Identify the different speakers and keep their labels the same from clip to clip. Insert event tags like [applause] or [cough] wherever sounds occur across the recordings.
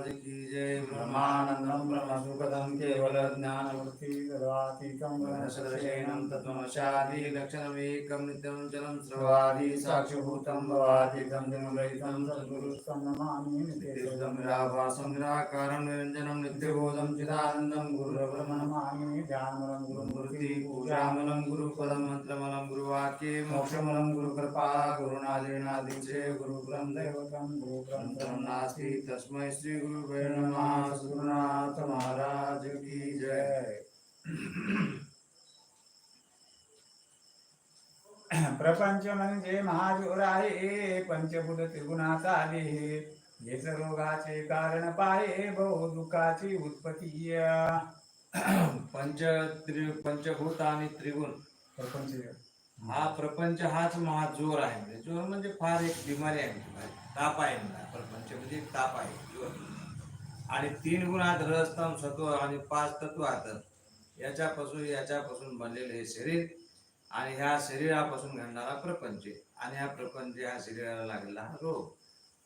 Speaker 1: महाराज की जय
Speaker 2: ब्रह्मानन्दं ब्रह्मसुखदं केवलज्ञानवृत्ति
Speaker 1: सदशयनं तत्त्वमशादि लक्षणमेकं नित्यं चलं
Speaker 2: सर्वादि
Speaker 1: स्रवादि
Speaker 2: साक्षिभूतं भवातीतं जनुरहितं सद्गुरुस्तं नमामि नित्यशुद्धं
Speaker 1: निराभासं निराकारं निरञ्जनं नित्यबोधं
Speaker 2: नित्यबोधं चिदानन्दं गुरुब्रह्म नमामि ध्यानमलं गुरुमूर्ति
Speaker 1: पूजामलं गुरुपदं मन्त्रमलं गुरुवाक्ये
Speaker 2: मोक्षमलं गुरुकृपा गुरुनादीनादिचे गुरुग्रं दैवतं गुरुग्रन्थं
Speaker 1: मन्त्रं नास्ति तस्मै श्रीगुरुवे
Speaker 2: नमः
Speaker 1: नमः
Speaker 2: गुरुनाथ महाराज की जय [clears throat] प्रपंच म्हणजे महाजोर आहे पंचभूत त्रिगुणाचा आले हेच रोगाचे कारण पाहे बहु दुःखाची उत्पत्ती [clears throat]
Speaker 1: पंच त्रि पंचभूत आणि त्रिगुण.
Speaker 2: प्रपंच
Speaker 1: हा प्रपंच हाच महाजोर आहे. म्हणजे जोर म्हणजे फार एक बिमारी आहे म्हणजे ताप आहे प्रपंच म्हणजे ताप आहे जोर. आणि तीन गुणात रस्तम सत्व आणि पाच तत्वात याच्यापासून याच्यापासून बनलेले हे शरीर आणि ह्या शरीरापासून घडणारा प्रपंच आणि हा प्रपंच ह्या शरीराला लागलेला हा रोग.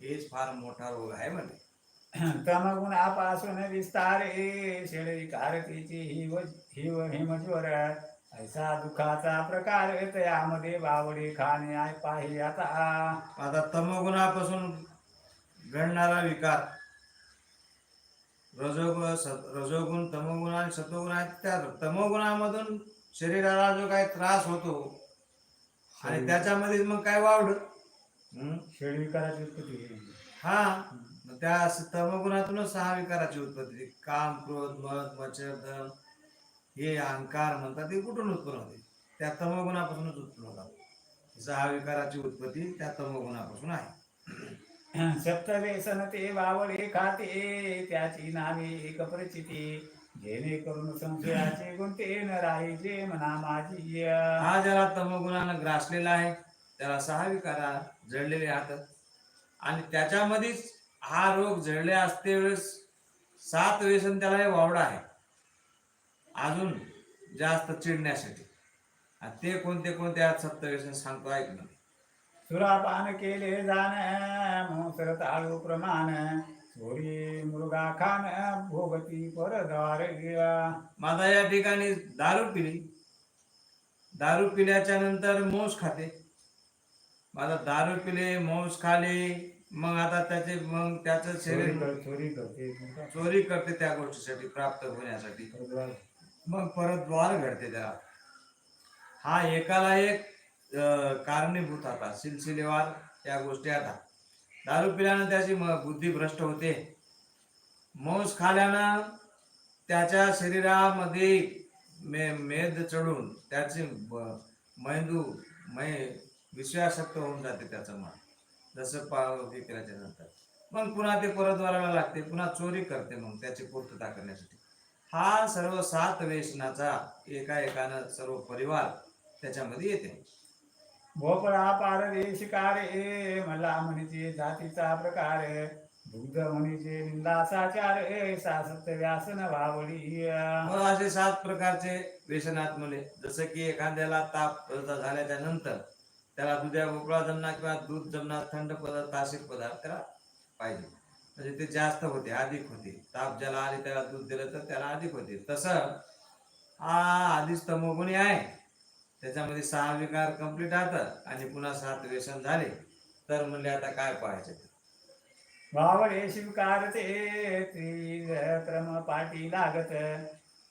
Speaker 1: हेच फार मोठा रोग आहे म्हणजे [clears throat]
Speaker 2: तमगुणापासून विस्तारे शेळी कारतीची हिव हिव हिमज्वर. ऐसा दुःखाचा प्रकार तयामध्ये बावडे खाणे आय पाहि आता.
Speaker 1: आता तमगुणापासून घडणारा विकार रजोगुण रजोगुण तमोगुण आणि सत्वगुण आहेत त्या तमोगुणामधून शरीराला जो काही त्रास होतो आणि त्याच्यामध्ये मग काय वावड
Speaker 2: विकाराची उत्पत्ती
Speaker 1: हा. मग त्या तमोगुणातूनच सहा विकाराची उत्पत्ती. काम क्रोध मद मच्छर दम हे अहंकार म्हणतात ते कुठून उत्पन्न होते? त्या तमोगुणापासूनच उत्पन्न होतात. सहा विकाराची उत्पत्ती त्या तमोगुणापासून आहे.
Speaker 2: सप्तवेसन ते वावळे खाते त्याची नावे एक परिचिती. जेणे करून संशयाचे गुंते न जे म्हणा माझी
Speaker 1: हा ज्याला तमगुणानं ग्रासलेला आहे. त्याला सहा विकारा जळलेले हात आणि त्याच्यामध्येच हा रोग जळले असते वेळेस सात व्यसन त्याला हे वावडा आहे. अजून जास्त चिडण्यासाठी. आणि ते कोणते कोणते आज सप्त व्यसन सांगतो ऐक ना.
Speaker 2: सुरापान केले जाण मोसर ताळू प्रमाण. चोरी मुलगा खान भोगती परद्वार
Speaker 1: माझा या ठिकाणी दारू पिली. दारू पिल्याच्या नंतर मोस खाते. माझा दारू पिले मोस खाले मग आता त्याचे मग त्याचं शरीर
Speaker 2: चोरी करते
Speaker 1: चोरी करते त्या गोष्टीसाठी प्राप्त होण्यासाठी. मग परत द्वार घडते त्याला. हा एकाला एक कारणीभूत आता सिलसिलेवार त्या गोष्टी आता. दारू पिल्यानं त्याची बुद्धी भ्रष्ट होते. मौस खाल्यानं त्याच्या शरीरामध्ये मे मेद चढून त्याचे मेंदू मै विश्वासक्त होऊन जाते त्याचं मन. जसं पावती केल्याच्यानंतर. मग पुन्हा ते परद्वाराला लागते पुन्हा चोरी करते मग त्याची पूर्तता करण्यासाठी. हा सर्व सात वेशनाचा एका एकानं सर्व परिवार त्याच्यामध्ये येते.
Speaker 2: भोपळा पार शिकारे मला म्हणजे जातीचा प्रकार दुग्ध म्हणजे निंदासाचार सासत व्यासन भावडी
Speaker 1: मग असे सात प्रकारचे व्यसनात मुले जसं की एखाद्याला ताप झाल्याच्यानंतर त्याला दुधा भोपळा जमणार किंवा दूध जमणार थंड पदार्थ असे पदार्थ त्याला पाहिजे. म्हणजे ते जास्त होते अधिक होते. ताप ज्याला आले त्याला दूध दिलं तर त्याला अधिक होते. तसं हा आधीच तमोगुणी आहे. त्याच्यामध्ये सहा विकार कंप्लीट राहतात आणि पुन्हा सात व्यसन झाले. तर म्हणले आता काय पाहायचं? ते?
Speaker 2: भावडे शिवकारते त्रिक्रम पाठी लागत.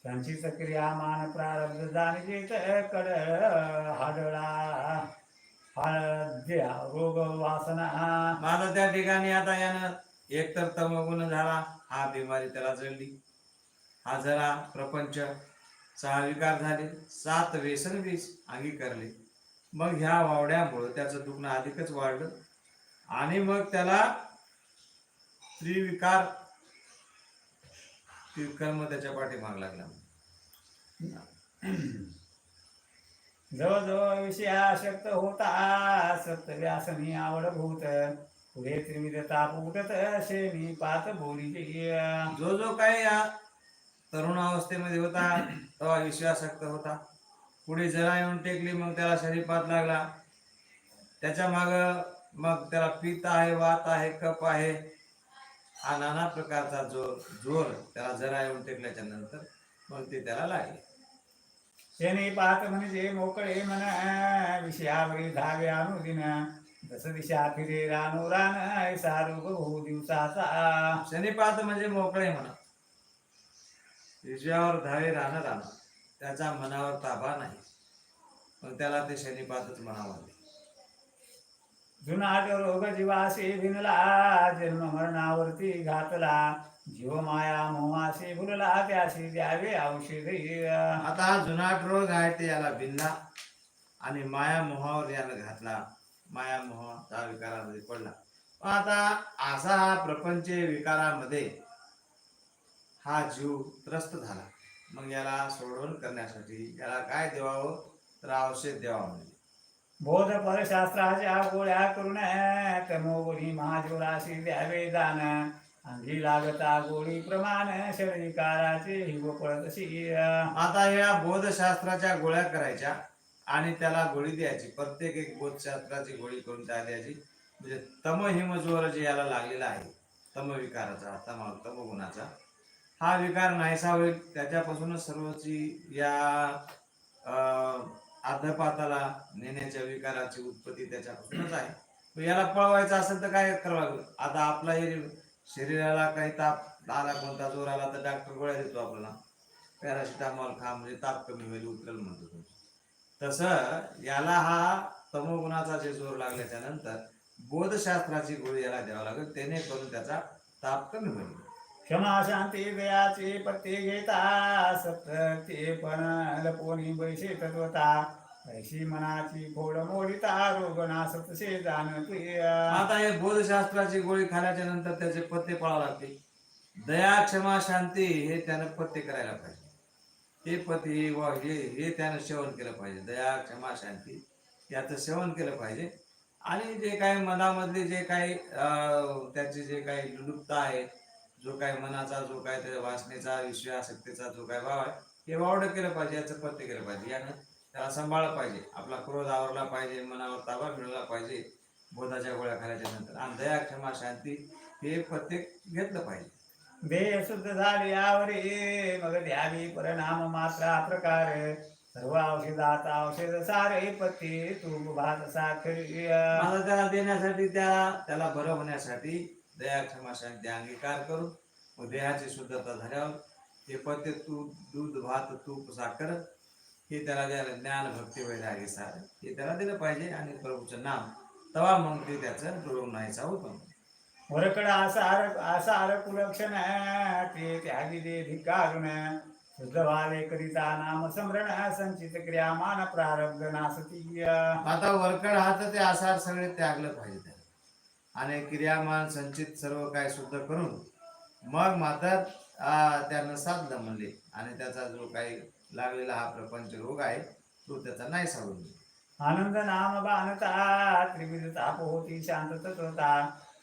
Speaker 2: त्यांची क्रिया मान प्रारब्ध जाणजेत कड हाडळा हळद्या रोग वासना.
Speaker 1: माझा त्या ठिकाणी आता यानं एकतर तमगुण झाला हा बिमारी त्याला जळली हा जरा प्रपंच सहा विकार झाले सात व्यसन वीस अंगीकारले मग ह्या वावड्यामुळं त्याचं दुखणं अधिकच वाढलं. आणि मग त्याला त्रिविकार कर्म त्याच्या पाठीमाग लागला.
Speaker 2: जवळजवळ विषयाशक्त होता सप्त व्यासनी आवडभूत पुढे त्रिविध ताप उठत शेनी पात बोली
Speaker 1: जो जो काही या तरुण अवस्थेमध्ये होता तेव्हा विश्वासक्त होता. पुढे जरा येऊन टेकली मग त्याला शरीरपात लागला. त्याच्या माग मग त्याला पित्त आहे वात आहे कप आहे. हा नाना प्रकारचा जो जोर त्याला जरा येऊन टेकल्याच्या नंतर मग ते त्याला लागले.
Speaker 2: शनी पाहत म्हणजे मोकळे मन विषयावरी धावे अनुदिन जस दिशा फिरे रानो रान ऐसा रोग होऊ दिवसाचा
Speaker 1: शनिपात म्हणजे मोकळे म्हणा विजयावर धावे राहणं राहणं त्याचा मनावर ताबा नाही. पण त्याला ते शनिपातच म्हणावं लागले.
Speaker 2: जुनाट रोग जीवासी भिनला जन्म मरणावरती घातला जीव माया मोहाशी भुलला त्याशी द्यावे औषध.
Speaker 1: आता हा जुनाट रोग आहे ते याला भिन्ना आणि माया मोहावर याला घातला. माया मोहाचा विकारामध्ये पडला. पण आता असा हा प्रपंच विकारामध्ये हा जीव त्रस्त झाला. मग याला सोडवण करण्यासाठी याला काय देवावं? तर औषध द्यावं म्हणजे
Speaker 2: बोध परशास्त्राच्या गोळ्या करून तमोगुणी महाजोराशी द्यावे दान. अंगी लागता गोळी प्रमाण शरीकाराचे हिव
Speaker 1: आता या बोधशास्त्राच्या गोळ्या करायच्या आणि त्याला गोळी द्यायची. प्रत्येक एक बोधशास्त्राची गोळी करून त्या द्यायची. म्हणजे तम हिमज्वर जे याला लागलेला आहे. तम विकाराचा तम तमगुणाचा. हा विकार नाहीसा होईल. त्याच्यापासूनच सर्वची या अर्धपाताला नेण्याच्या विकाराची उत्पत्ती त्याच्यापासूनच आहे. याला पळवायचं असेल तर काय करावं लागेल? आता आपलाही शरीराला काही ताप आला कोणता जोर आला तर डॉक्टर गोळ्या देतो आपल्याला. पॅरासिटामॉल खा म्हणजे ताप कमी होईल उतरेल म्हणतो तसं याला हा तमोगुणाचा जे जोर लागल्याच्या नंतर बोधशास्त्राची गोळी याला द्यावा लागेल. त्याने करून त्याचा ताप कमी होईल.
Speaker 2: क्षमा शांती दयाचे पत्ते घेता सत्य पण लपोनी बैसे तत्वता ऐशी मनाची फोड मोडिता रोग नासतसे जाणते
Speaker 1: आता हे बोधशास्त्राची गोळी खाल्याच्या नंतर त्याचे पत्ते पळावं लागते. दया क्षमा शांती हे त्यानं पत्ते करायला पाहिजे. हे पती व हे हे त्यानं सेवन केलं पाहिजे. दया क्षमा शांती याचं सेवन केलं पाहिजे. आणि जे काही मनामधले जे काही त्याचे जे काही लुप्त आहे जो काही मनाचा जो काही त्याच्या वासनेचा विषयासक्तीचा जो काही भाव आहे हे वावडं केलं पाहिजे याचं पत्ते केलं पाहिजे. यानं त्याला सांभाळलं पाहिजे. आपला क्रोध आवरला पाहिजे मनावर ताबा मिळवला पाहिजे बोधाच्या गोळ्या खाल्याच्या नंतर. आणि दया क्षमा शांती हे प्रत्येक घेतलं पाहिजे.
Speaker 2: देह शुद्ध झाले यावरे मग द्यावी परिणाम मात्रा प्रकार. सर्व औषधात औषध सारे पत्ते तूप भात साखर
Speaker 1: आता त्याला देण्यासाठी त्या त्याला बरं होण्यासाठी दया क्षमा शांती अंगीकार करून मग देहाची शुद्धता झाल्यावर हे पत्ते तूप दूध भात तूप साखर हे त्याला द्यायला ज्ञान भक्ती वैरागी सार हे त्याला दिलं पाहिजे आणि प्रभूचं नाम तवा मग ते त्याचं रोग नाहीचा होतो.
Speaker 2: वरकड कुलक्षण ते त्यागी दे धिकारुण शुद्ध व्हावे करिता नाम स्मरण संचित क्रिया मान प्रारब्ध नासती
Speaker 1: आता वरकड हात ते आसार सगळे त्यागलं पाहिजे. आणि क्रियामान संचित सर्व काय शुद्ध करून मग मात्र त्यानं साधलं म्हणले. आणि त्याचा जो काही लागलेला हा प्रपंच रोग आहे तो त्याचा नाही सावरून गेला.
Speaker 2: आनंद नाम बाणता त्रिविध ताप होती शांत तत्वता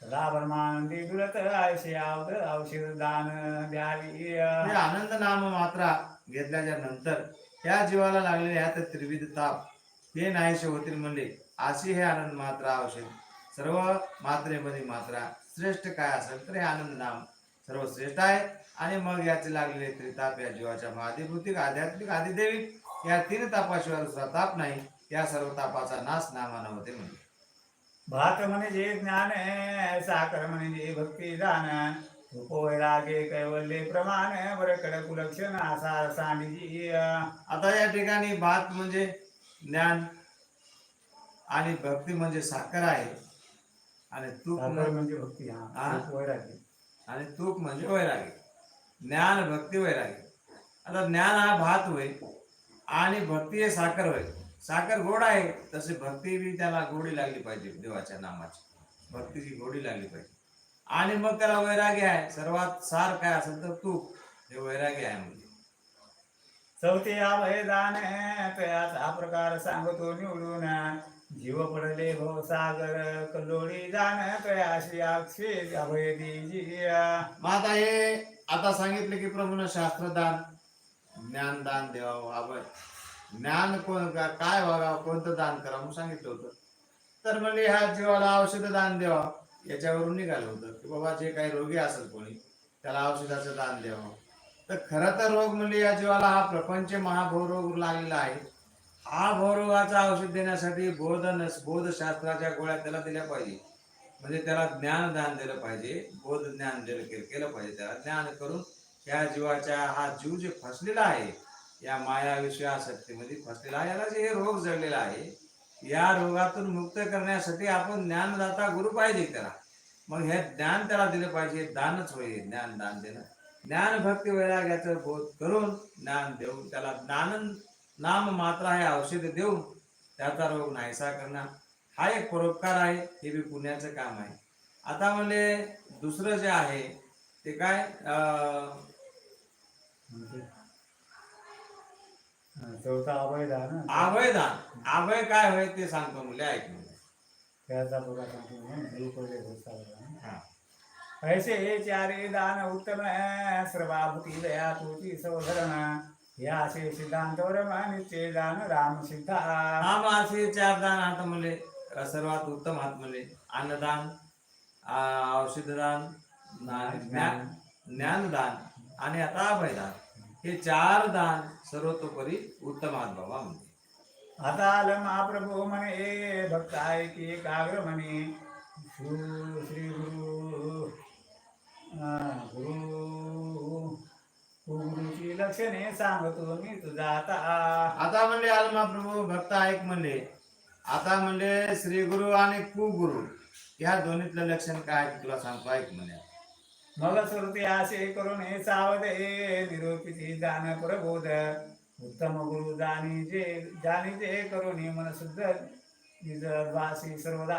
Speaker 2: सदा परमानंदी दुरत आयशे आवद औषध दान द्यावी
Speaker 1: आनंद नाम मात्रा घेतल्याच्या नंतर त्या जीवाला लागलेले ह्यात त्रिविध ताप हे नाहीसे होतील म्हणले. अशी हे आनंद मात्रा औषध सर्व मात्रेमध्ये मात्रा श्रेष्ठ काय असेल तर हे आनंद नाम सर्वश्रेष्ठ आहे. आणि मग याचे लागलेले त्रिताप या जीवाच्या महाधिभूतिक आध्यात्मिक आदिदेविक या तीन तापाशिवाय दुसरा ताप नाही. या सर्व तापाचा नाश नामानं होते म्हणजे
Speaker 2: भात म्हणजे ज्ञान साखर म्हणजे भक्ती दान वैरागे कैवल्य प्रमाण वरकड कुलक्षण आसार सांडीजी
Speaker 1: आता या ठिकाणी भात म्हणजे ज्ञान आणि भक्ती म्हणजे साखर आहे. आणि तूप म्हणजे-
Speaker 2: म्हणजे भक्ती.
Speaker 1: हा.
Speaker 2: हा. रूप वैरागी
Speaker 1: आणि तूप म्हणजे वैरागी ज्ञान भक्ती वैरागी आता ज्ञान हा भात होय आणि भक्ती हे साखर होय. साखर गोड आहे तसे भक्ती बी त्याला गोडी लागली पाहिजे देवाच्या नामाची. भक्तीची गोडी लागली पाहिजे. आणि मग त्याला वैरागी आहे. सर्वात सार काय असेल तर तूप. हे वैरागी आहे म्हणजे.
Speaker 2: चौथी अभय दान हा प्रकार सांगतो निवडून. जीव पडले भव सागर कल्लोळी जाण तयाशी अक्षे अभय देजी
Speaker 1: मग हे आता सांगितलं की प्रभून शास्त्रदान ज्ञानदान देवा अभय ज्ञान कोण का- काय व्हावं कोणतं दान करावं म्हणून सांगितलं होतं. तर म्हणजे ह्या जीवाला औषध दान द्यावं. याच्यावरून निघालं होतं. की बाबा जे काही रोगी असेल कोणी त्याला औषधाचं दान द्यावं. तर खरं तर रोग म्हणजे या जीवाला हा प्रपंच महाभौरोग लागलेला आहे. हा भौरोगाचा औषध देण्यासाठी बोध बोधशास्त्राच्या गोळ्या त्याला दिल्या पाहिजे. म्हणजे त्याला ज्ञान दान दिलं पाहिजे. बोध ज्ञान दिलं केलं पाहिजे त्याला. ज्ञान करून या जीवाच्या हा जीव जे फसलेला आहे या माया विषयासक्तीमध्ये फसलेला आहे. याला जे हे रोग जडलेला आहे या रोगातून मुक्त करण्यासाठी आपण ज्ञानदाता गुरु पाहिजे त्याला. मग हे ज्ञान त्याला दिलं पाहिजे. दानच होईल ज्ञान दान देणं. ज्ञान भक्ती वैराग्याचं बोध करून ज्ञान देऊन त्याला ज्ञान नाम मात्र हे औषध देऊन त्याचा रोग नाहीसा करणं हा एक परोपकार आहे हे बी पुण्याचं काम आहे. आता म्हणले दुसरं जे आहे ते काय अं,
Speaker 2: म्हणजे चौथा अवैध आहे ना?
Speaker 1: अभयदान अभय काय होय ते सांगतो मुले ऐक म्हणजे
Speaker 2: त्याचा प्रकार सांगतो ऐसे हे चारी दान उत्तम सर्वाभूती दया तुची सवधरण या असे सिद्धांतवर नित्य दान राम सिद्धा।
Speaker 1: हा मग असे चार दान अ, सर्वात उत्तम हात म्हणले अन्नदान औषधदान ज्ञान ज्ञानदान आणि आता अभयदान हे चार दान सर्वतोपरी उत्तम हात बाबा म्हणजे
Speaker 2: आता आलं महाप्रभू म्हणे भक्त आहे की एकाग्र म्हणे। श्रू- गुरु गुरुची लक्षणे सांगतो मी तुझा आता
Speaker 1: आता म्हणले आलमा प्रभू भक्त ऐक म्हणले. आता म्हणले श्री गुरु आणि कुगुरु या दोन्हीतलं लक्षण काय ते तुला सांगतो ऐक म्हणे.
Speaker 2: मग सुरते असे करून हे सावधे निरोपिती जाण प्रबोध. उत्तम गुरु जाणी जे जाणी जे करून मन शुद्ध. सर्वदा.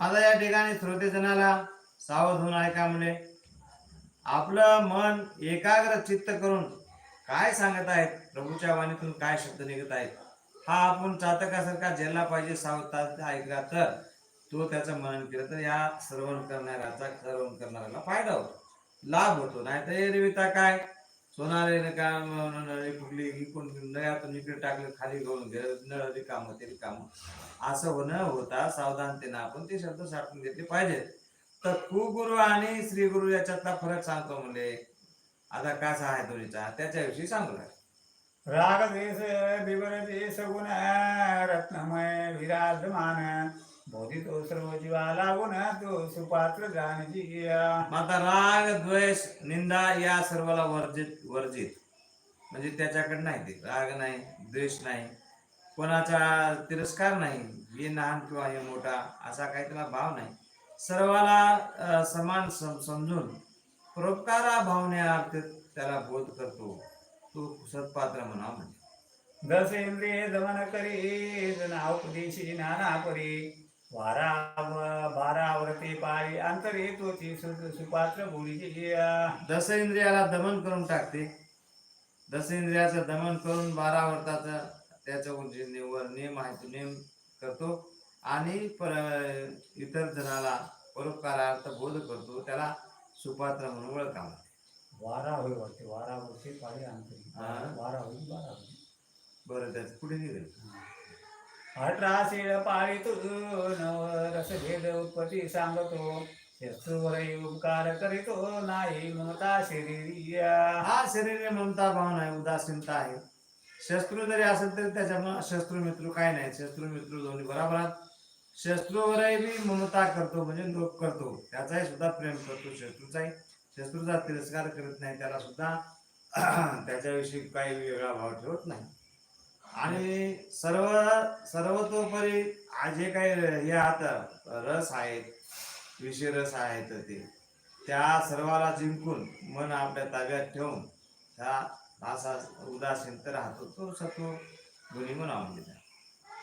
Speaker 1: आता या ठिकाणी श्रोतेजनाला सावध होऊन ऐका म्हणे. आपलं मन एकाग्र चित्त करून काय सांगत आहेत प्रभूच्या वाणीतून काय शब्द निघत आहेत हा आपण चातकासारखा झेलला पाहिजे सावता ऐकला तर तो त्याचं मनन केलं तर या श्रवण करणाऱ्याचा श्रवण करणाऱ्याला फायदा होतो लाभ होतो. नाही तर एरविता काय? सोनारे काय नळी फुगली इकडून नळ्यातून इकडे टाकलं खाली घेऊन गेलं नळ रिकाम ते रिकाम. असं होणं होता सावधानतेनं आपण ते शब्द साठवून घेतले पाहिजेत. तर कुगुरु आणि श्री गुरु याच्यातला फरक सांगतो म्हणजे आता कसा आहे दोन्हीचा त्याच्याविषयी सांगू.
Speaker 2: राग देश देश गुण रत्नमय विराजमान बोधितो सर्व जीवा लागून तो सुपात्र
Speaker 1: मग आता राग द्वेष निंदा या सर्वाला वर्जित वर्जित. म्हणजे त्याच्याकडे नाही ते. राग नाही द्वेष नाही. कोणाचा तिरस्कार नाही. हे लहान किंवा हे मोठा असा काही त्याला भाव नाही. सर्वाला समान सम- समजून परोपकारा भावनेअर्थ त्याला बोध करतो. तो सत्पात्र म्हणा म्हणजे.
Speaker 2: दस इंद्रिय दमन करी उपदेशी नाना परी वारा बारावरती पाळी अंतरे तोची सुपात्र गुढी
Speaker 1: दस इंद्रियाला दमन करून टाकते. दस इंद्रियाचं दमन करून बारा वर्ताचं निवर नियम आहे तो नियम करतो. आणि पर इतर जणाला परोपकारार्थ बोध करतो त्याला सुपात्र म्हणून ओळखावा
Speaker 2: वारा होई वाटते वारावरती पाळी अंतरी
Speaker 1: हा.
Speaker 2: वारा होई बारा होई
Speaker 1: बरं त्याचं पुढे निघेल?
Speaker 2: अठरा शिळ पाळी तुझ नव रस भेद उत्पत्ती सांगतो. उपकार करीतो नाही ममता शरीरी
Speaker 1: हा शरीर ममता भावना आहे उदासीनता आहे. शत्रू जरी असेल तरी त्याच्यामुळे शत्रू मित्र काय नाही. शत्रू मित्र दोन्ही बराबरात शत्रूवरही बी ममता करतो म्हणजे लोक करतो. त्याचाही सुद्धा प्रेम करतो. शत्रूचाही शत्रूचा तिरस्कार करत नाही त्याला सुद्धा [clears throat] त्याच्याविषयी काही वेगळा भाव ठेवत नाही. आणि सर्व सर्वतोपरी जे काही हे आता रस आहेत विषय रस आहेत ते. त्या सर्वाला जिंकून मन आपल्या ताब्यात ठेवून त्या असा उदासीन तर राहतो तो सत्व गुणी म्हणावा म्हणजे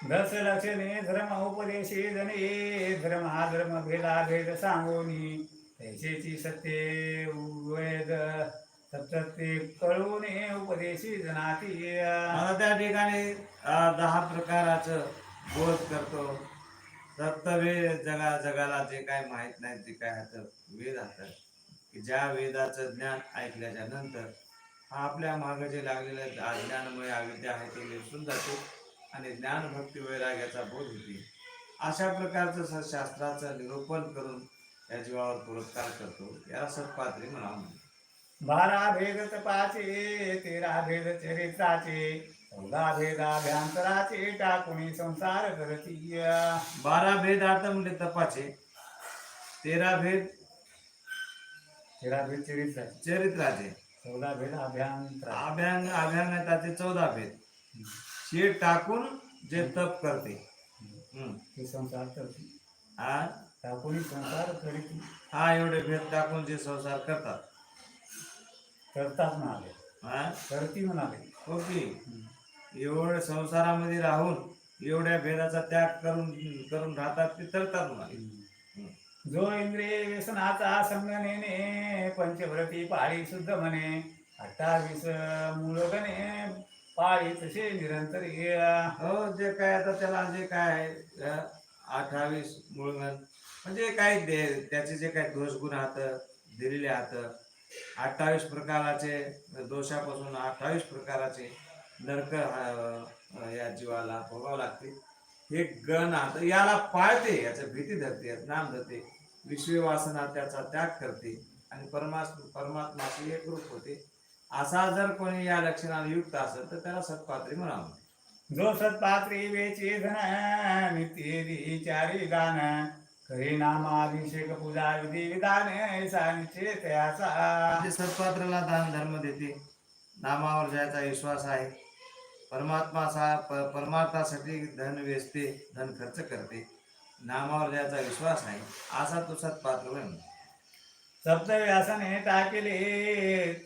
Speaker 2: दस लक्षणे धर्म उपदेशी जने धर्म हा धर्म भेदा भेद सांगोनी. तैसेची सत्ये वेद सत्य कळून उपदेशी जनाती.
Speaker 1: आता त्या ठिकाणी दहा प्रकाराचं बोध करतो. सप्तवेद जगा जगाला जे काय माहीत नाही ते काय हातात वेद हातात की ज्या वेदाचं ज्ञान ऐकल्याच्या नंतर आपल्या मागे जे लागलेलं अज्ञानामुळे अविद्या आहे ते विसरून जाते. आणि ज्ञान भक्ती वैराग्याचा बोध होते. अशा प्रकारचं शास्त्राचं निरूपण करून या जीवावर पुरस्कार करतो याला सत्पात्री म्हणावं
Speaker 2: बारा भेद तपाचे तेरा भेद चरित्राचे चौदा भेद अभ्यंतराचे टाकुणी संसार करती
Speaker 1: बारा भेद अर्थ म्हणजे तपाचे तेरा भेद
Speaker 2: तेरा भेद चरित्राचे.
Speaker 1: चरित्राचे.
Speaker 2: चौदा भेद अभ्यंतरा
Speaker 1: अभ्यांग अभ्यांगताचे चौदा भेद. शे टाकून जे तप करते.
Speaker 2: संसार करती.
Speaker 1: हा?
Speaker 2: टाकुणी संसार करीती.
Speaker 1: हा एवढे भेद टाकून जे संसार करतात.
Speaker 2: करतात म्हणाले.
Speaker 1: हा?
Speaker 2: करती म्हणाले.
Speaker 1: ओके एवढे संसारामध्ये राहून एवढ्या भेदाचा त्याग करून करून राहतात ते तरतात म्हणाले.
Speaker 2: जो इंद्रिय व्यसनाचा संग नेणे पंचव्रती पाळी शुद्ध म्हणे अठ्ठावीस मूलगणे पाळी तसे निरंतर ये.
Speaker 1: हो जे काय आता त्याला जे काय अठ्ठावीस मुळगण म्हणजे काय दे- त्याचे जे काय दोषगुण हात दिलेले हात अठ्ठावीस प्रकाराचे दोषापासून अठ्ठावीस प्रकाराचे नरक या जीवाला भोगावं लागते हे गण हात याला पाळते याचं भीती धरते नाम धरते विश्ववासना त्याचा त्याग करते आणि परमात्मा परमात्माशी एकरूप होते असा जर कोणी या लक्षणाला युक्त असेल तर त्याला सत्पात्री म्हणावं
Speaker 2: जो सत्पात्री वेचे धन नित्य विचारी गान करी नामाभिषेक पूजा विधी विधान निश्चय त्याचा
Speaker 1: सत्पात्राला दान धर्म देते नामावर ज्याचा विश्वास आहे परमात्मा सा प- परमार्थासाठी धन वेचते धन खर्च करते नामावर ज्याचा विश्वास आहे असा तो सत्पात्र.
Speaker 2: सप्तव्यासने टाकले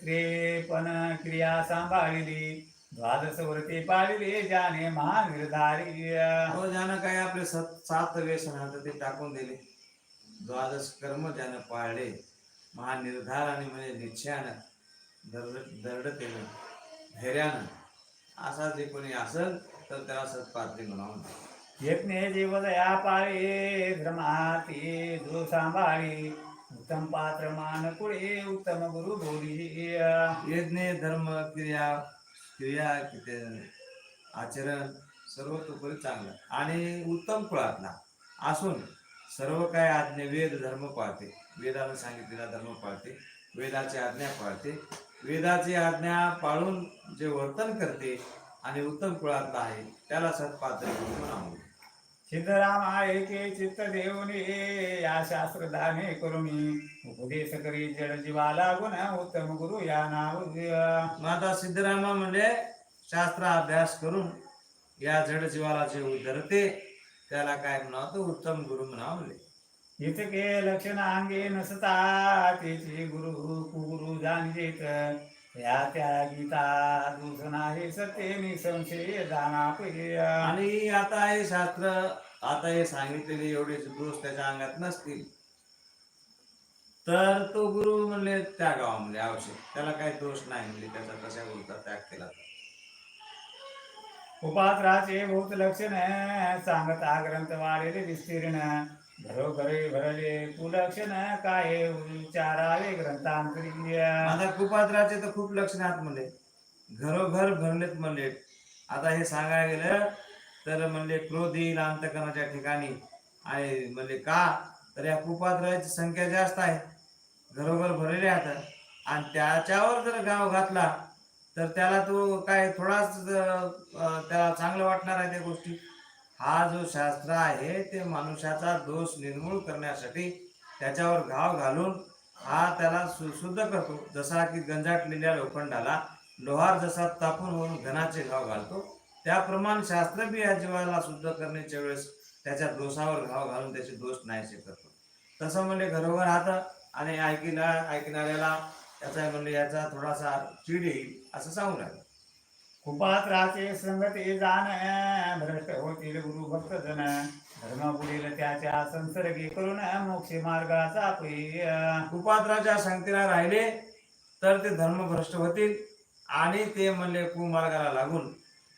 Speaker 2: त्रेपन क्रिया सांभाळिली. द्वादश व्रते पाळिले ज्याने महानिर्धारी
Speaker 1: हो ज्यानं काय आपले सत सात व्यसन होतं ते टाकून दिले. द्वादश कर्म ज्यानं पाळले महानिर्धार आणि म्हणजे निश्चयानं दरड दरडतेनं धैर्यानं. असा जे कोणी असेल तर त्याला सत्पात्री म्हणावं
Speaker 2: यज्ञे जीवदया पाळे धर्माती जो सांभाळी. उत्तम पात्र मान कुळे उत्तम गुरु बोली
Speaker 1: यज्ञ धर्म क्रिया क्रिया आचरण सर्व तोपरी चांगलं. आणि उत्तम कुळातला. असून सर्व काय आज्ञा वेद धर्म पाळते. वेदानं सांगितलेला धर्म पाळते. वेदाची आज्ञा पाळते. वेदाची आज्ञा पाळून जे वर्तन करते आणि उत्तम कुळातला आहे त्याला सत्पात्र म्हणावं
Speaker 2: सिद्धरामा एके चित्त देऊनी या शास्त्र दाने करुणी उपदेश करी जड जीवाला गुण उत्तम गुरु या नाव
Speaker 1: मग आता सिद्धरामा म्हणजे शास्त्र अभ्यास करून या जड जीवाला जे उधरते त्याला काय म्हणावं तर उत्तम गुरु म्हणावं म्हणले.
Speaker 2: इतके लक्षण अंगे नसता तेची गुरु कुगुरु जाणजेत. या त्या गीता दूध नाही सत्य निसंशय जाणा पै.
Speaker 1: आणि आता हे शास्त्र आता हे सांगितलेले एवढे दोष त्याच्या अंगात नसतील तर तो गुरु म्हणले त्या गावामध्ये आवश्यक त्याला काही दोष नाही म्हणजे त्याचा कशा गुरुचा त्याग केला तर.
Speaker 2: उपात्राचे भूत लक्षण सांगता ग्रंथ वाढेले विस्तीर्ण घरोघरी भरले कुलक्षण काय विचारावे ग्रंथांतरी
Speaker 1: आता कुपात्राचे तर खूप लक्षणात म्हणले. घरोघर भरलेत म्हणले. आता हे सांगायला गेलं तर म्हणले क्रोधी येईल अंतकरणाच्या ठिकाणी आणि म्हणले का? तर या कुपात्राची संख्या जास्त आहे. घरोघर भरलेले आता आणि त्याच्यावर जर गाव घातला तर त्याला तो काय थोडाच त्याला चांगलं वाटणार आहे त्या गोष्टी? हा जो शास्त्र आहे ते मनुष्याचा दोष निर्मूळ करण्यासाठी त्याच्यावर घाव घालून हा त्याला सु शुद्ध करतो. जसा की गंजाटलेल्या लोखंडाला लोहार जसा तापून होऊन घनाचे घाव घालतो त्याप्रमाणे शास्त्र बी या जीवाला शुद्ध करण्याच्या वेळेस त्याच्या दोषावर घाव घालून त्याचे दोष नाहीसे करतो. तसं म्हणजे घरोघर हात आणि ऐकीला ऐकणाऱ्याला त्याचा म्हणजे याचा थोडासा चिड येईल असं सांगू लागलं.
Speaker 2: कुपात्राचे संगती जाण भ्रष्ट होतील गुरु भक्त जन धर्म बुडील त्याच्या संसर्गी करून मोक्ष मार्गाचा पै
Speaker 1: कुपात्राच्या संगतीला राहिले तर ते धर्मभ्रष्ट होतील आणि ते म्हणले कुमार्गाला लागून.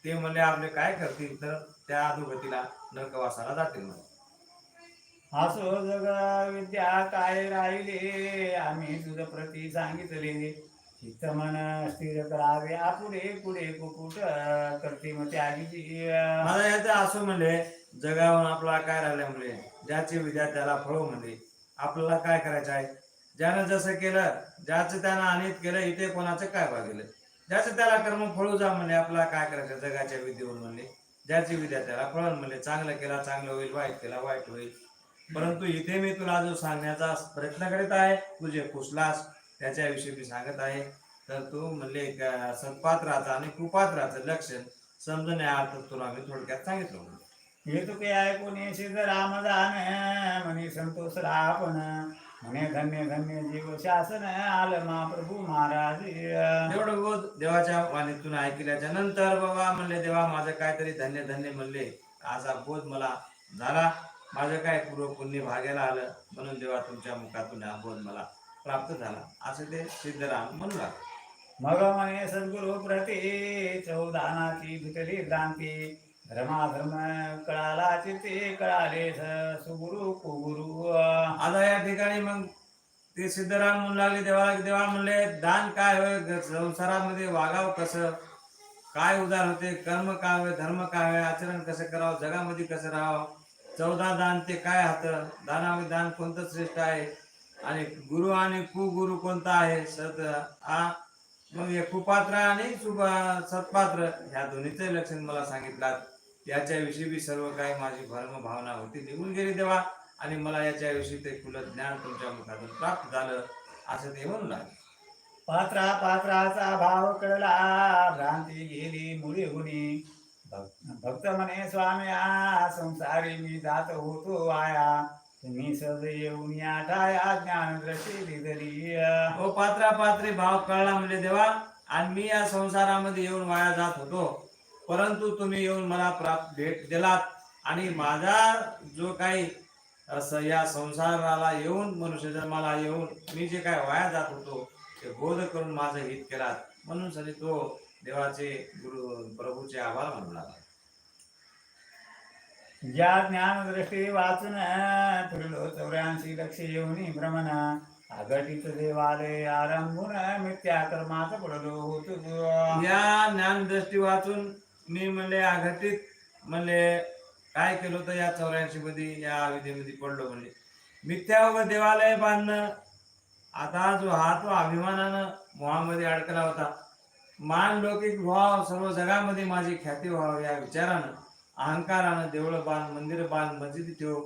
Speaker 1: ते म्हणले आपले काय करतील? तर त्या अधोगतीला नरकवासाला जातील म्हणे
Speaker 2: असो जग विद्या काय राहिले आम्ही तुझ प्रती सांगितले. चित्तमन स्थिर करावे आपुढे पुढे कुकुट करते मग त्यागी
Speaker 1: मला याचं असं म्हणले जगावर आपला काय राहिलं म्हणले ज्याचे विद्या त्याला फळो म्हणले. आपल्याला काय करायचं आहे? ज्यानं जसं केलं ज्याचं त्यानं अनित केलं इथे कोणाचं काय भागलं ज्याचं त्याला कर्म फळू जा म्हणले आपल्याला काय करायचं? जगाच्या विधीवर म्हणले. ज्याची विद्या त्याला फळण म्हणले. चांगलं केला चांगलं होईल वाईट केला वाईट होईल. परंतु इथे मी तुला जो सांगण्याचा प्रयत्न करीत आहे तुझे कुसलास त्याच्याविषयी मी सांगत आहे. तर तू म्हणले का सत्पात्राचं आणि कुपात्राचं लक्षण समजण्यार्थ तुला मी थोडक्यात सांगितलं म्हणून.
Speaker 2: हे तुके ऐकून सिद्ध राम जाण म्हणे संतोष रापण. म्हणे धन्य धन्य जीव शासन आलं मा प्रभू महाराज.
Speaker 1: एवढं बोध देवाच्या वाणीतून ऐकल्याच्या नंतर बाबा म्हणले देवा माझं काहीतरी धन्य धन्य म्हणले. असा बोध मला झाला. माझं काय पूर्व पुण्य भाग्याला आलं. म्हणून देवा तुमच्या मुखातून हा बोध मला प्राप्त झाला. असं ते सिद्धराम म्हणू लागले
Speaker 2: मग म्हणे सद्गुरु प्रती चौदानाची भितली भ्रांती. धर्माधर्म कळाला चित्ते कळाले सुगुरु कुगुरु.
Speaker 1: आता या ठिकाणी मग ते सिद्धराम म्हणू लागले देवाला देवा म्हणले दान काय होय? संसारामध्ये वागावं कसं? काय उदार होते? कर्म काय होय? धर्म काय होय? आचरण कसं करावं? जगामध्ये कसं राहावं? चौदा दान ते काय हात? दानामध्ये दान कोणतं श्रेष्ठ आहे? आणि गुरु आणि कुगुरु कोणता आहे? सत आ. मग हे कुपात्र आणि सत्पात्र ह्या दोन्हीचे लक्षण मला सांगितलात. याच्याविषयी बी सर्व काही माझी भर्म भावना होती. निघून गेली देवा आणि मला याच्याविषयी ते खुलं ज्ञान तुमच्या मुखातून प्राप्त झालं असं ते म्हणू लागले.
Speaker 2: पात्रा पात्राचा भाव कळला. भ्रांती गेली मुळी हुनी भक्त म्हणे स्वामी आ संसारी मी जात होतो आया. तुम्ही सद येऊन या ठाया ज्ञान दृष्टी दिदली
Speaker 1: हो पात्रा पात्रे भाव कळला म्हणजे देवा आणि मी या संसारामध्ये येऊन वाया जात होतो. परंतु तुम्ही येऊन मला प्राप्त भेट दिलात. आणि माझा जो काही असं या संसाराला येऊन मनुष्य जन्माला येऊन मी जे काय वाया जात होतो ते बोध करून माझं हित केलात. म्हणून सरी तो देवाचे गुरु प्रभूचे आभार म्हणू लागला
Speaker 2: ज्या ज्ञान दृष्टी वाचून फिरलो चौऱ्याऐंशी लक्ष येऊन भ्रमण. आघटित देवालय आरंभून मिथ्या कर्मात पडलो होतो.
Speaker 1: या ज्ञान दृष्टी वाचून मी म्हणले अघटित म्हणले काय केलं होतं या चौऱ्याऐंशी मध्ये या विधीमध्ये पडलो म्हणले. मिथ्या व देवालय बांधणं आता जो हा तो अभिमानानं मोहामध्ये अडकला होता. मान लौकिक व्हाव सर्व जगामध्ये माझी ख्याती व्हावं या विचारानं अहंकारानं देवळं बांध मंदिर बांध मस्जिद ठेव.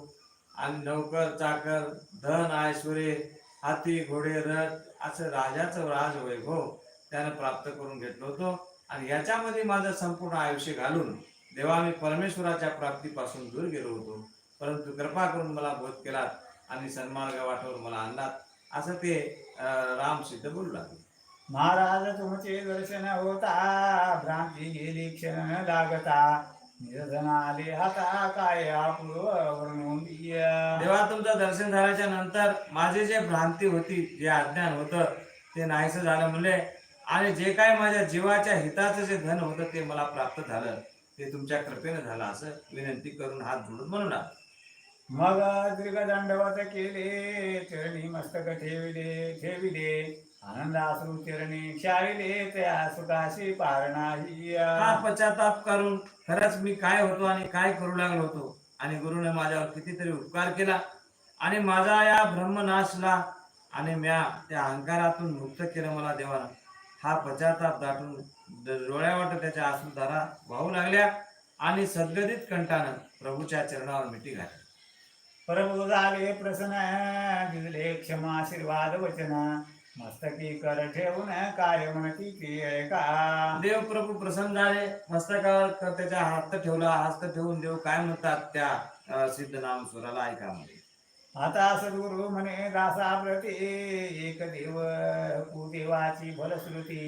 Speaker 1: आणि नौकर चाकर धन ऐश्वर्य हाती घोडे रथ असं राजाचं राजवैभव त्यानं प्राप्त करून घेतलं होतं. आणि याच्यामध्ये माझं संपूर्ण आयुष्य घालून देवा मी परमेश्वराच्या प्राप्तीपासून दूर गेलो होतो. परंतु कृपा करून मला बोध केलात आणि सन्मार्ग वाटावर मला आणलात. असं ते राम सिद्ध बोलू लागले.
Speaker 2: महाराज तुमचे दर्शन होता. भ्रांती गेली क्षण लागता. आले हाता काय
Speaker 1: तेव्हा तुमचं दर्शन झाल्याच्यानंतर माझे जे भ्रांती होती जे अज्ञान होतं ते नाहीसं झालं म्हणले. आणि जे काय माझ्या जीवाच्या हिताचं जे धन होतं ते मला प्राप्त झालं. ते तुमच्या कृपेनं झालं असं विनंती करून हात जोडून म्हणू लागले.
Speaker 2: मग दीर्घ दंडवत केले चरणी मस्तक ठेविले ठेविले. आनंद अश्रू चरणी क्षारिले त्या सुखाशी पार नाही
Speaker 1: हा पश्चाताप करून खरंच मी काय होतो आणि काय करू लागलो होतो? आणि गुरुने माझ्यावर कितीतरी उपकार केला आणि माझा या ब्रह्मनाशला आणि म्या त्या अहंकारातून मुक्त केलं मला देवानं. हा पश्चाताप दाटून डोळ्यावाट त्याच्या आसूधारा वाहू लागल्या आणि सद्गदित कंठानं प्रभूच्या चरणावर मिठी घातली.
Speaker 2: प्रभू झाले प्रसन्न दिले क्षमा आशीर्वाद वचन. मस्तकी कर ठेवून काय म्हणती ती ऐका
Speaker 1: देव प्रभू प्रसन्न झाले. मस्तकावर क- त्याच्या हात ठेवला. हस्त ठेवून देव काय म्हणतात त्या अं, सिद्ध नाम सुराला ऐका मध्ये
Speaker 2: आता सद्गुरु म्हणे दासा प्रती एक देव कुदेवाची फलश्रुती.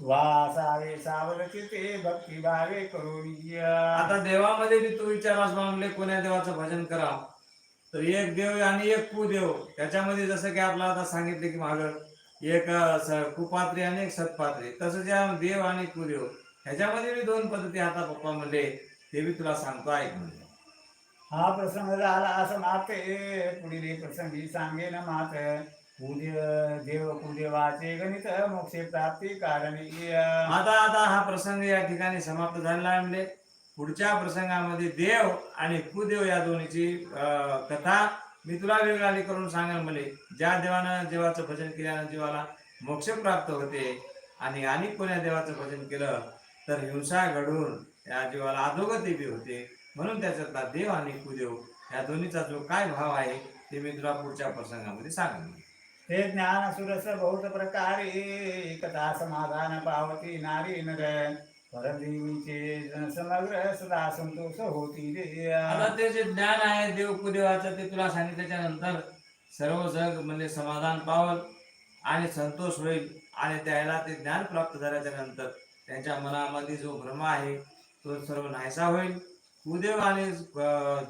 Speaker 2: तुवा सावे सावल चिते भक्ती भावे करुणी
Speaker 1: आता देवामध्ये बी तू विचारास मागले कोण्या देवाचं भजन करावं तर एक देव आणि एक कुदेव. त्याच्यामध्ये जसं की आपल्याला आता सांगितले की माग एक कुपात्री आणि एक सत्पात्री. तसं ज्या देव आणि कुदेव. ह्याच्यामध्ये बी दोन पद्धती आता पप्पा म्हणले. ते बी तुला सांगतो ऐक म्हणले
Speaker 2: हा प्रसंग झाला समाप्ते पुढील प्रसंगी सांगेन मात कुदेव देव कुदेवाचे गणित मोक्षे प्राप्ती कारणी.
Speaker 1: आता आता हा प्रसंग या ठिकाणी समाप्त झालेला आहे म्हणजे पुढच्या प्रसंगामध्ये देव आणि कुदेव या दोन्हीची कथा मी तुला वेगळाली करून सांगेल म्हणे ज्या देवानं देवाचं भजन केल्यानं जीवाला मोक्ष प्राप्त होते आणि आणि कोण्या देवाचं भजन केलं तर हिंसा घडून या जीवाला अधोगती बी होते. म्हणून त्याच्यातला देव आणि कुदेव या दोन्हीचा जो काय भाव आहे ते मी तुला पुढच्या प्रसंगामध्ये सांगेन
Speaker 2: हे ज्ञान सुरस बहुत प्रकारे कथा समाधान पावती नारी नर परदेवीचे जन सदा संतोष होती रे.
Speaker 1: आता ते जे ज्ञान आहे देव कुदेवाचं ते तुला सांगितल्याच्या नंतर सर्व जग म्हणजे समाधान पावल आणि संतोष होईल. आणि त्याला ते ज्ञान प्राप्त झाल्याच्यानंतर त्यांच्या मनामध्ये जो भ्रम आहे तो सर्व नाहीसा होईल. कुदेव आणि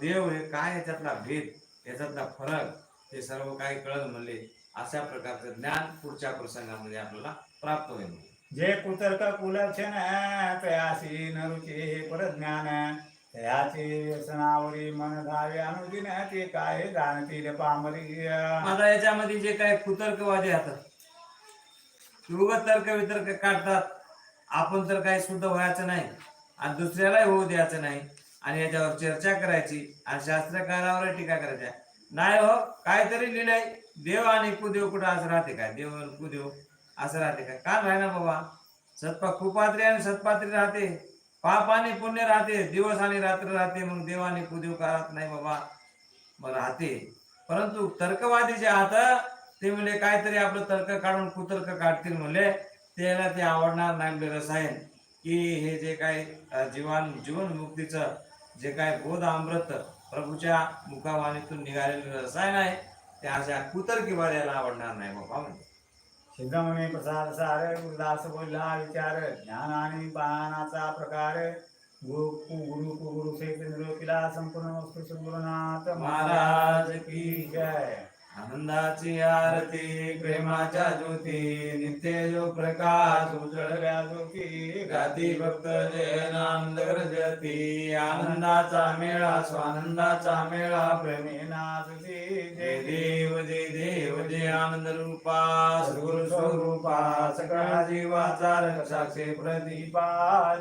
Speaker 1: देव हे काय याच्यातला भेद याच्यातला फरक हे सर्व काही कळत म्हणले अशा प्रकारचं ज्ञान पुढच्या प्रसंगामध्ये आपल्याला प्राप्त होईल.
Speaker 2: जे कुतर्क कुलक्षण तयासी नरुचे परज्ञान तयाचे व्यसनावरी मन धावे अनुदिन ते काय जाणतील पामरी
Speaker 1: आता याच्यामध्ये जे काही कुतर्कवादी आहेत युग तर्क वितर्क काढतात. आपण तर काही शुद्ध व्हायचं नाही आणि दुसऱ्यालाही होऊ द्यायचं नाही आणि याच्यावर चर्चा करायची आणि शास्त्रकारावर टीका करायच्या नाही हो काहीतरी लिहिलंय. देव आणि कुदेव कुठं आज राहते काय? देव आणि कुदेव. असं राहते काय का? राही ना बाबा. सत्पा कुपात्री आणि सत्पात्री राहते. पाप आणि पुण्य राहते. दिवस आणि रात्र राहते मग देवाने कुदेव करत नाही बाबा. मग राहते. परंतु तर्कवादी जे आहात ते म्हणजे काहीतरी आपलं तर्क काढून कुतर्क काढतील म्हणले. त्याला ते आवडणार नाही रसायन. की हे जे काय जीवन जीवन मुक्तीचं जे काय बोध अमृत प्रभूच्या मुखावाणीतून निघालेलं रसायन आहे ते अशा कुतर्कीवाद्याला आवडणार नाही बाबा म्हणजे
Speaker 2: चिंतामणी प्रसाद सार गुरुदास बोलला विचार ज्ञान आणि बाणाचा प्रकार. गुरु गुरु गुरु सहित निरोपीला संपूर्ण वस्तू सद्गुरुनाथ
Speaker 1: महाराज की
Speaker 2: जय.
Speaker 1: आनंदाची आरती प्रेमाच्या ज्योती नित्य जो प्रकाश उजळल्या दुखी गाती भक्त जयनानंद गरजती. आनंदाचा मेळा स्वानंदाचा मेळा प्रेमी
Speaker 2: प्रेमेनाथ
Speaker 1: जय देव जय देव जय आनंद रूपा
Speaker 2: सगुरु स्वरूपा
Speaker 1: सगळा जीवाचा रक्षाक्षे
Speaker 2: प्रदीपा.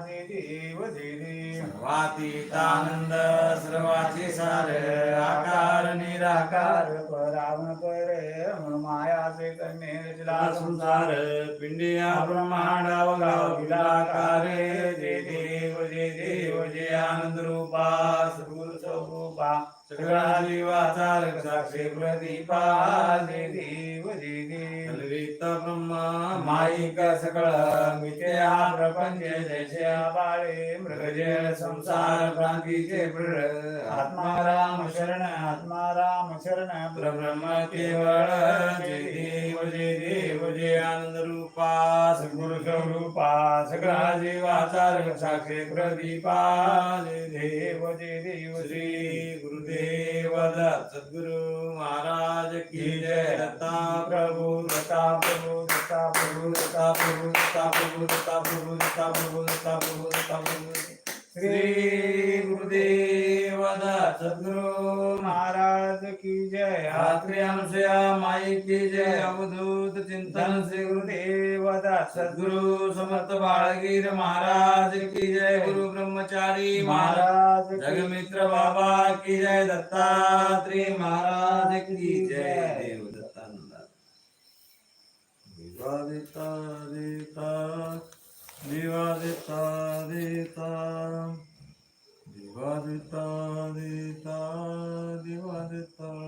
Speaker 2: जय देव जय देव.
Speaker 1: सर्वातीत आनंद सर्वाचे सार आकार निराकार
Speaker 2: आकार मन माया से करने रचला
Speaker 1: संसार पिंडिया ब्रह्मांडाव गाव विलाकार जे देव जे देव जे आनंद रूपा
Speaker 2: सगुण स्वरूपा
Speaker 1: सगळा जीवाचा रक्षाक्षे प्रदीपा
Speaker 2: जय देव देव
Speaker 1: ब्रह्मा
Speaker 2: माईक सकळ मिथ्या प्रपंच जैसे बाळे संसार भ्रांतीचे प्र आत्मा राम शरण आत्मा राम शरण.
Speaker 1: ब्रह्म केवळ जय देव जय देव जय आनंद रूपा
Speaker 2: सद्गुरु स्वरूपा सगळा जीवाचा साक्षी प्रदीपा जय देव जय देव
Speaker 1: श्री गुरुदेव. देवद सद्गुरु महाराज की जय रता
Speaker 2: प्रभु रता प्रभु रता प्रभु
Speaker 1: रता प्रभु रता प्रभु रता प्रभु रता प्रभु रता प्रभु रता प्रभु श्री गुरुदेव सद्गुरु
Speaker 2: महाराज की जय।
Speaker 1: आत्रे अनुसया माई की जय। अवधूत चिंतन श्री गुरुदेव सद्गुरु समर्थ बाळगीर महाराज की जय। गुरु ब्रह्मचारी महाराज
Speaker 2: महाराज की
Speaker 1: जगमित्र बाबा की जय। दत्तात्री महाराज की जय। देव दत्तानंद देवा देता देता Vivadita dita Vivadita dita Vivadita